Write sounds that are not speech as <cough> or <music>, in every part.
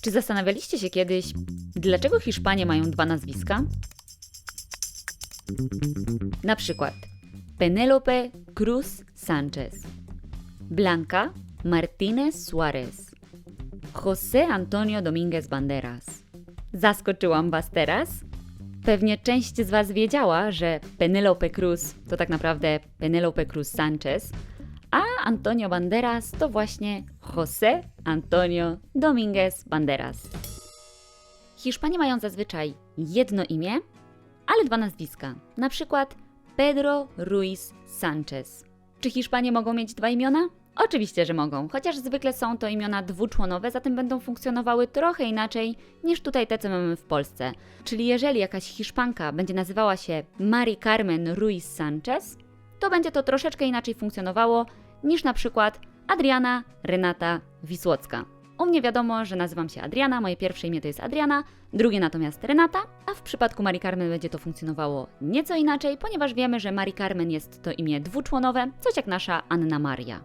Czy zastanawialiście się kiedyś, dlaczego Hiszpanie mają dwa nazwiska? Na przykład Penélope Cruz Sánchez, Blanca Martínez Suárez, José Antonio Domínguez Banderas. Zaskoczyłam Was teraz? Pewnie część z Was wiedziała, że Penélope Cruz to tak naprawdę Penélope Cruz Sánchez, a Antonio Banderas to właśnie José Antonio Domínguez Banderas. Hiszpanie mają zazwyczaj jedno imię, ale dwa nazwiska. Na przykład Pedro Ruiz Sanchez. Czy Hiszpanie mogą mieć dwa imiona? Oczywiście, że mogą, chociaż zwykle są to imiona dwuczłonowe, zatem będą funkcjonowały trochę inaczej niż tutaj te, co mamy w Polsce. Czyli jeżeli jakaś Hiszpanka będzie nazywała się Mari Carmen Ruiz Sanchez, to będzie to troszeczkę inaczej funkcjonowało niż na przykład Adriana Renata Wisłocka. U mnie wiadomo, że nazywam się Adriana, moje pierwsze imię to jest Adriana, drugie natomiast Renata, a w przypadku Marii Carmen będzie to funkcjonowało nieco inaczej, ponieważ wiemy, że Marii Carmen jest to imię dwuczłonowe, coś jak nasza Anna Maria.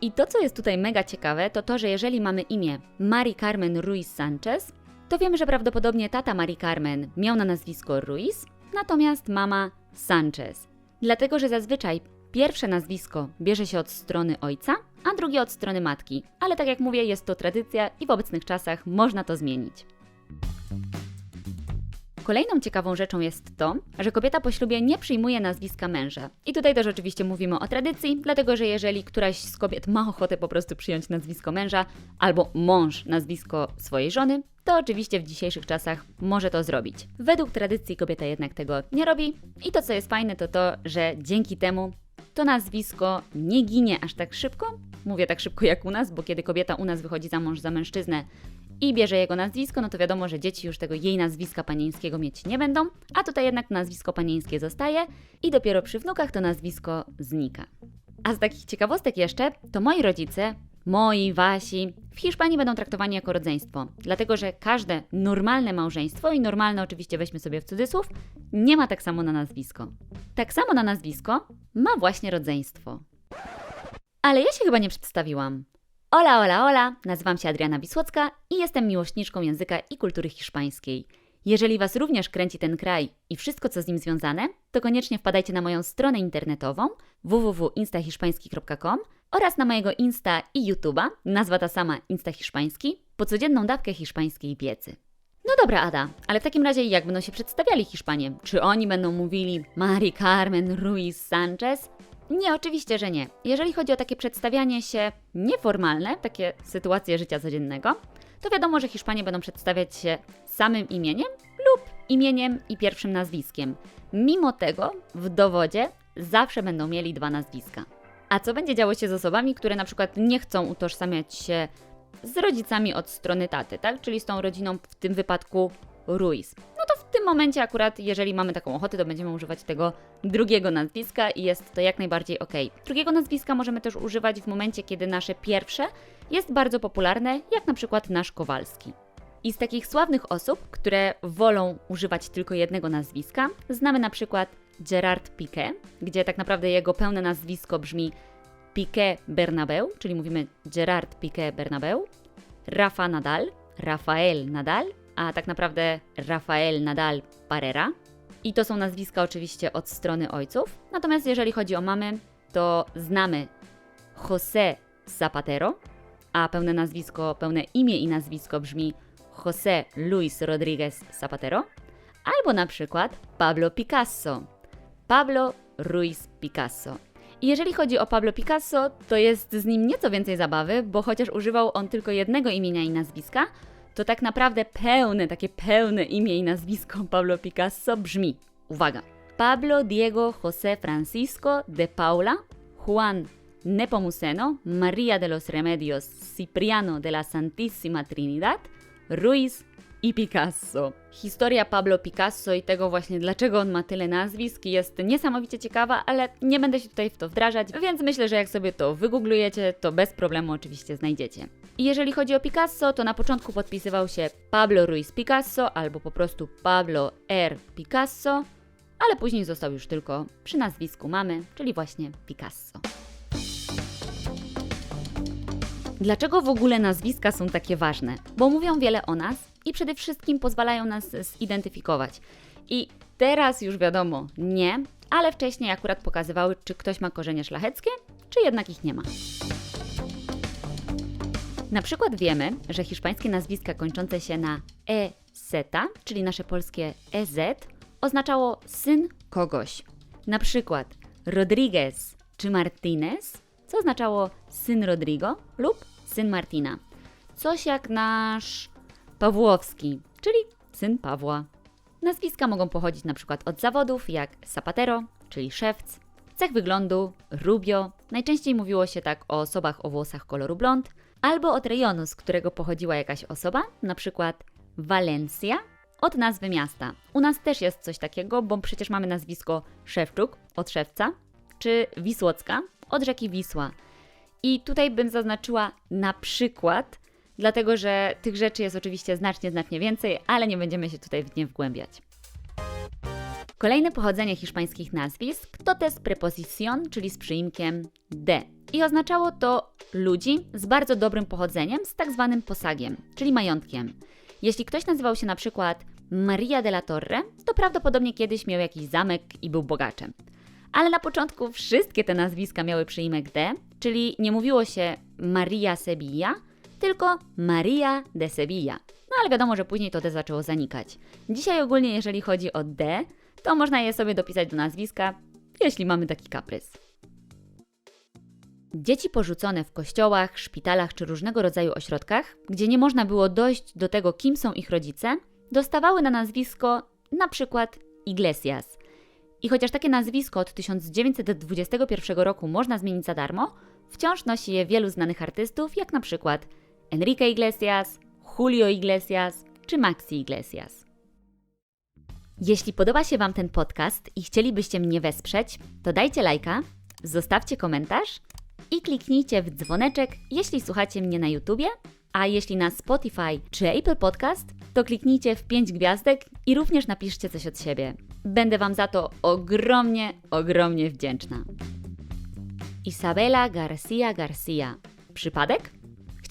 I to, co jest tutaj mega ciekawe, to to, że jeżeli mamy imię Marii Carmen Ruiz Sanchez, to wiemy, że prawdopodobnie tata Marii Carmen miał na nazwisko Ruiz, natomiast mama Sanchez. Dlatego, że zazwyczaj pierwsze nazwisko bierze się od strony ojca, a drugie od strony matki. Ale tak jak mówię, jest to tradycja i w obecnych czasach można to zmienić. Kolejną ciekawą rzeczą jest to, że kobieta po ślubie nie przyjmuje nazwiska męża. I tutaj też oczywiście mówimy o tradycji, dlatego że jeżeli któraś z kobiet ma ochotę po prostu przyjąć nazwisko męża, albo mąż nazwisko swojej żony, to oczywiście w dzisiejszych czasach może to zrobić. Według tradycji kobieta jednak tego nie robi i to co jest fajne to to, że dzięki temu to nazwisko nie ginie aż tak szybko. Mówię tak szybko jak u nas, bo kiedy kobieta u nas wychodzi za mąż za mężczyznę i bierze jego nazwisko, no to wiadomo, że dzieci już tego jej nazwiska panieńskiego mieć nie będą, a tutaj jednak nazwisko panieńskie zostaje i dopiero przy wnukach to nazwisko znika. A z takich ciekawostek jeszcze, to moi rodzice, moi, wasi, w Hiszpanii będą traktowani jako rodzeństwo, dlatego że każde normalne małżeństwo, i normalne oczywiście weźmy sobie w cudzysłów, nie ma tak samo na nazwisko. Tak samo na nazwisko ma właśnie rodzeństwo. Ale ja się chyba nie przedstawiłam. Ola, ola, ola, nazywam się Adriana Wisłocka i jestem miłośniczką języka i kultury hiszpańskiej. Jeżeli Was również kręci ten kraj i wszystko, co z nim związane, to koniecznie wpadajcie na moją stronę internetową www.instahiszpański.com oraz na mojego Insta i YouTube'a, nazwa ta sama Insta Hiszpański, po codzienną dawkę hiszpańskiej wiedzy. No dobra, Ada, ale w takim razie jak będą się przedstawiali Hiszpanie? Czy oni będą mówili Mari Carmen Ruiz Sanchez? Nie, oczywiście, że nie. Jeżeli chodzi o takie przedstawianie się nieformalne, takie sytuacje życia codziennego, to wiadomo, że Hiszpanie będą przedstawiać się samym imieniem lub imieniem i pierwszym nazwiskiem. Mimo tego w dowodzie zawsze będą mieli dwa nazwiska. A co będzie działo się z osobami, które na przykład nie chcą utożsamiać się z rodzicami od strony taty, tak? Czyli z tą rodziną w tym wypadku Ruiz. No to w tym momencie akurat, jeżeli mamy taką ochotę, to będziemy używać tego drugiego nazwiska i jest to jak najbardziej ok. Drugiego nazwiska możemy też używać w momencie, kiedy nasze pierwsze jest bardzo popularne, jak na przykład nasz Kowalski. I z takich sławnych osób, które wolą używać tylko jednego nazwiska, znamy na przykład Gerard Piqué, gdzie tak naprawdę jego pełne nazwisko brzmi Piqué Bernabeu, czyli mówimy Gerard Piqué Bernabeu, Rafa Nadal, Rafael Nadal, a tak naprawdę Rafael Nadal Parera. I to są nazwiska oczywiście od strony ojców. Natomiast jeżeli chodzi o mamy, to znamy José Zapatero, a pełne nazwisko, pełne imię i nazwisko brzmi José Luis Rodríguez Zapatero, albo na przykład Pablo Picasso. Pablo Ruiz Picasso. I jeżeli chodzi o Pablo Picasso, to jest z nim nieco więcej zabawy, bo chociaż używał on tylko jednego imienia i nazwiska, to tak naprawdę pełne, takie pełne imię i nazwisko Pablo Picasso brzmi, uwaga, Pablo Diego José Francisco de Paula Juan Nepomuceno María de los Remedios Cipriano de la Santísima Trinidad Ruiz i Picasso. Historia Pablo Picasso i tego właśnie dlaczego on ma tyle nazwisk jest niesamowicie ciekawa, ale nie będę się tutaj w to wdrażać, więc myślę, że jak sobie to wygooglujecie, to bez problemu oczywiście znajdziecie. I jeżeli chodzi o Picasso, to na początku podpisywał się Pablo Ruiz Picasso albo po prostu Pablo R. Picasso, ale później został już tylko przy nazwisku mamy, czyli właśnie Picasso. Dlaczego w ogóle nazwiska są takie ważne? Bo mówią wiele o nas i przede wszystkim pozwalają nas zidentyfikować. I teraz już wiadomo, nie, ale wcześniej akurat pokazywały, czy ktoś ma korzenie szlacheckie, czy jednak ich nie ma. Na przykład wiemy, że hiszpańskie nazwiska kończące się na e-seta, czyli nasze polskie ez, oznaczało syn kogoś. Na przykład Rodriguez czy Martinez, co oznaczało syn Rodrigo lub syn Martina. Coś jak nasz Pawłowski, czyli syn Pawła. Nazwiska mogą pochodzić przykład od zawodów jak sapatero, czyli szewc, cech wyglądu, rubio, najczęściej mówiło się tak o osobach o włosach koloru blond, albo od rejonu, z którego pochodziła jakaś osoba, przykład Valencia, od nazwy miasta. U nas też jest coś takiego, bo przecież mamy nazwisko Szewczuk od szewca, czy Wisłocka od rzeki Wisła. I tutaj bym zaznaczyła na przykład, dlatego że tych rzeczy jest oczywiście znacznie, znacznie więcej, ale nie będziemy się tutaj w nie wgłębiać. Kolejne pochodzenie hiszpańskich nazwisk to też preposición, czyli z przyimkiem de. I oznaczało to ludzi z bardzo dobrym pochodzeniem, z tak zwanym posagiem, czyli majątkiem. Jeśli ktoś nazywał się na przykład Maria de la Torre, to prawdopodobnie kiedyś miał jakiś zamek i był bogaczem. Ale na początku wszystkie te nazwiska miały przyimek de, czyli nie mówiło się Maria Sevilla, tylko Maria de Sevilla. No ale wiadomo, że później to de zaczęło zanikać. Dzisiaj ogólnie, jeżeli chodzi o de, to można je sobie dopisać do nazwiska, jeśli mamy taki kaprys. Dzieci porzucone w kościołach, szpitalach czy różnego rodzaju ośrodkach, gdzie nie można było dojść do tego, kim są ich rodzice, dostawały na nazwisko na przykład Iglesias. I chociaż takie nazwisko od 1921 roku można zmienić za darmo, wciąż nosi je wielu znanych artystów, jak na przykład Enrique Iglesias, Julio Iglesias czy Maxi Iglesias. Jeśli podoba się Wam ten podcast i chcielibyście mnie wesprzeć, to dajcie lajka, zostawcie komentarz i kliknijcie w dzwoneczek, jeśli słuchacie mnie na YouTubie, a jeśli na Spotify czy Apple Podcast, to kliknijcie w 5 gwiazdek i również napiszcie coś od siebie. Będę Wam za to ogromnie, ogromnie wdzięczna. Isabela Garcia Garcia. Przypadek?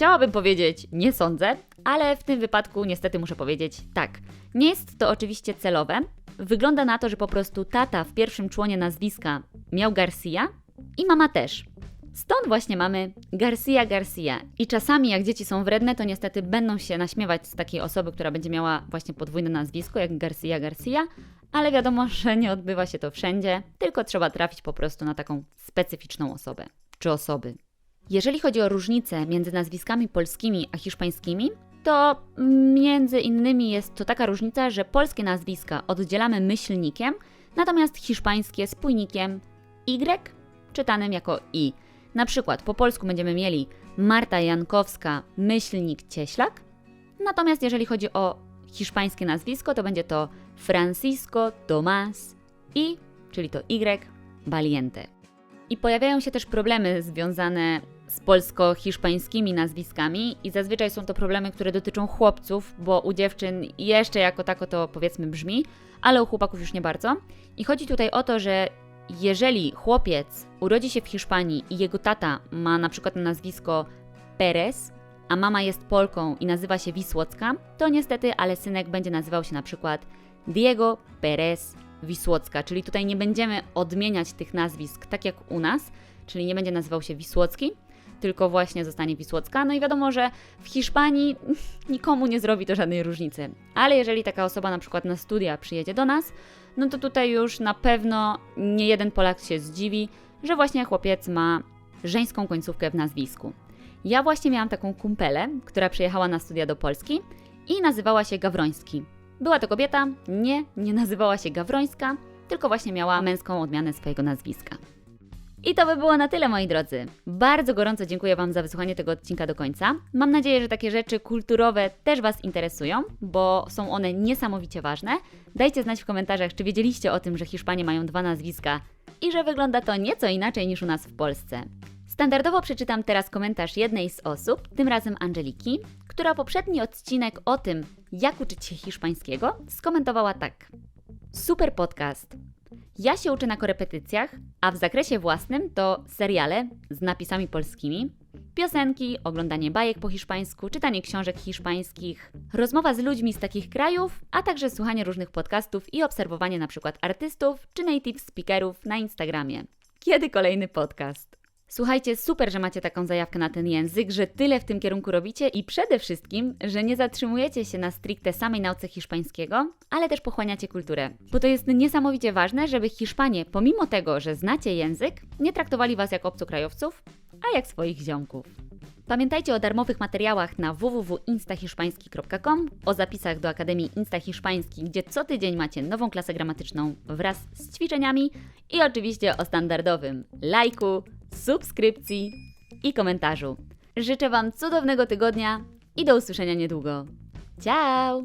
Chciałabym powiedzieć, nie sądzę, ale w tym wypadku niestety muszę powiedzieć tak. Nie jest to oczywiście celowe. Wygląda na to, że po prostu tata w pierwszym członie nazwiska miał Garcia i mama też. Stąd właśnie mamy Garcia Garcia. I czasami, jak dzieci są wredne, to niestety będą się naśmiewać z takiej osoby, która będzie miała właśnie podwójne nazwisko, jak Garcia Garcia, ale wiadomo, <laughs> że nie odbywa się to wszędzie, tylko trzeba trafić po prostu na taką specyficzną osobę czy osoby. Jeżeli chodzi o różnice między nazwiskami polskimi a hiszpańskimi, to między innymi jest to taka różnica, że polskie nazwiska oddzielamy myślnikiem, natomiast hiszpańskie spójnikiem Y, czytanym jako I. Na przykład po polsku będziemy mieli Marta Jankowska, myślnik Cieślak, natomiast jeżeli chodzi o hiszpańskie nazwisko, to będzie to Francisco Tomás I, czyli to Y, Valiente. I pojawiają się też problemy związane z polsko-hiszpańskimi nazwiskami i zazwyczaj są to problemy, które dotyczą chłopców, bo u dziewczyn jeszcze jako tako to powiedzmy brzmi, ale u chłopaków już nie bardzo. I chodzi tutaj o to, że jeżeli chłopiec urodzi się w Hiszpanii i jego tata ma na przykład nazwisko Perez, a mama jest Polką i nazywa się Wisłocka, to niestety, ale synek będzie nazywał się na przykład Diego Perez Wisłocka, czyli tutaj nie będziemy odmieniać tych nazwisk tak jak u nas, czyli nie będzie nazywał się Wisłocki, tylko właśnie zostanie Wisłocka. No i wiadomo, że w Hiszpanii <laughs> nikomu nie zrobi to żadnej różnicy. Ale jeżeli taka osoba na przykład na studia przyjedzie do nas, no to tutaj już na pewno nie jeden Polak się zdziwi, że właśnie chłopiec ma żeńską końcówkę w nazwisku. Ja właśnie miałam taką kumpelę, która przyjechała na studia do Polski i nazywała się Gawroński. Była to kobieta, nie, nie nazywała się Gawrońska, tylko właśnie miała męską odmianę swojego nazwiska. I to by było na tyle, moi drodzy. Bardzo gorąco dziękuję Wam za wysłuchanie tego odcinka do końca. Mam nadzieję, że takie rzeczy kulturowe też Was interesują, bo są one niesamowicie ważne. Dajcie znać w komentarzach, czy wiedzieliście o tym, że Hiszpanie mają dwa nazwiska i że wygląda to nieco inaczej niż u nas w Polsce. Standardowo przeczytam teraz komentarz jednej z osób, tym razem Angeliki, która poprzedni odcinek o tym, jak uczyć się hiszpańskiego, skomentowała tak. Super podcast. Ja się uczę na korepetycjach, a w zakresie własnym to seriale z napisami polskimi, piosenki, oglądanie bajek po hiszpańsku, czytanie książek hiszpańskich, rozmowa z ludźmi z takich krajów, a także słuchanie różnych podcastów i obserwowanie przykład artystów czy native speakerów na Instagramie. Kiedy kolejny podcast? Słuchajcie, super, że macie taką zajawkę na ten język, że tyle w tym kierunku robicie i przede wszystkim, że nie zatrzymujecie się na stricte samej nauce hiszpańskiego, ale też pochłaniacie kulturę. Bo to jest niesamowicie ważne, żeby Hiszpanie, pomimo tego, że znacie język, nie traktowali Was jak obcokrajowców, a jak swoich ziomków. Pamiętajcie o darmowych materiałach na www.instahiszpański.com, o zapisach do Akademii Insta Hiszpański, gdzie co tydzień macie nową klasę gramatyczną wraz z ćwiczeniami i oczywiście o standardowym lajku, subskrypcji i komentarzu. Życzę Wam cudownego tygodnia i do usłyszenia niedługo. Ciao!